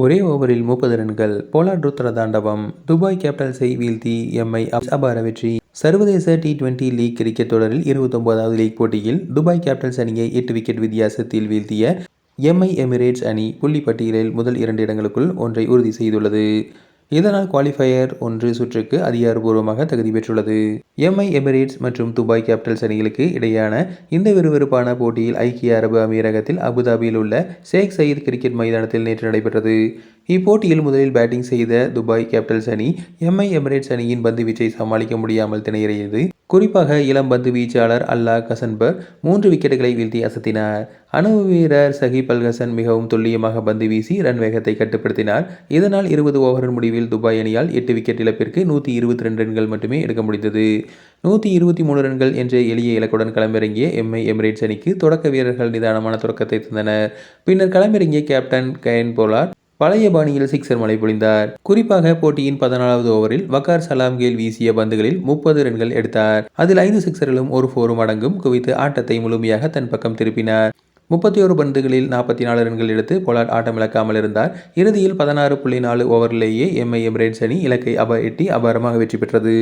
ஒரே ஓவரில் முப்பது ரன்கள். போலார்ட் ருத்ர தாண்டவம். துபாய் கேபிட்டல்ஸை வீழ்த்தி எம்ஐ அபார வெற்றி. சர்வதேச டி டுவெண்டி லீக் கிரிக்கெட் தொடரில் இருபத்தொன்பதாவது லீக் போட்டியில் துபாய் கேபிட்டல்ஸ் அணியை எட்டு விக்கெட் வித்தியாசத்தில் வீழ்த்திய எம்ஐ எமிரேட்ஸ் அணி புள்ளி பட்டியலில் முதல் இரண்டு இடங்களுக்குள் ஒன்றை உறுதி செய்துள்ளது. இதனால் குவாலிஃபயர் ஒன்று சுற்றுக்கு அதிகாரப்பூர்வமாக தகுதி பெற்றுள்ளது. எம்ஐ எமிரேட்ஸ் மற்றும் துபாய் கேபிட்டல்ஸ் அணிகளுக்கு இடையேயான இந்த விறுவிறுப்பான போட்டியில் ஐக்கிய அரபு அமீரகத்தில் அபுதாபியில் உள்ள ஷேக் சயீத் கிரிக்கெட் மைதானத்தில் நேற்று நடைபெற்றது. இப்போட்டியில் முதலில் பேட்டிங் செய்த துபாய் கேபிட்டல்ஸ் அணி எம்ஐ எமிரேட்ஸ் அணியின் பந்து வீச்சை சமாளிக்க முடியாமல் திணறியது. குறிப்பாக இளம் பந்து வீச்சாளர் அல்லா கசன்பர் மூன்று விக்கெட்டுகளை வீழ்த்தி அசத்தினார். அணு வீரர் சஹிப் அல்ஹசன் மிகவும் துல்லியமாக பந்து வீசி ரன் வேகத்தை கட்டுப்படுத்தினார். இதனால் இருபது ஓவரின் முடிவில் துபாய் அணியால் எட்டு விக்கெட் இழப்பிற்கு நூற்றி இருபத்தி ரெண்டு ரன்கள் மட்டுமே எடுக்க முடிந்தது. நூற்றி இருபத்தி மூணு ரன்கள் என்ற எளிய இலக்குடன் களமிறங்கிய எம்ஐ எமிரேட்ஸ் அணிக்கு தொடக்க வீரர்கள் நிதானமான தொடக்கத்தை தந்தனர். பின்னர் களமிறங்கிய கேப்டன் கயன் போலார் பழைய பாணியில் சிக்ஸர் மழை பொழிந்தார். குறிப்பாக போட்டியின் பதினாலாவது ஓவரில் வக்கார் சலாம் கேல் வீசிய பந்துகளில் முப்பது ரன்கள் எடுத்தார். அதில் ஐந்து சிக்ஸர்களும் ஒரு ஃபோரும் அடங்கும் குவித்து ஆட்டத்தை முழுமையாக தன் பக்கம் திருப்பினார். முப்பத்தி ஒரு பந்துகளில் நாற்பத்தி நாலு ரன்கள் எடுத்து பொலாட் ஆட்டம் இழக்காமல் இருந்தார். இறுதியில் பதினாறு புள்ளி நாலு ஓவரிலேயே எம்ஐ எமிரேட்ஸ் அணி இலக்கை அப எட்டி அபாரமாக வெற்றி பெற்றது.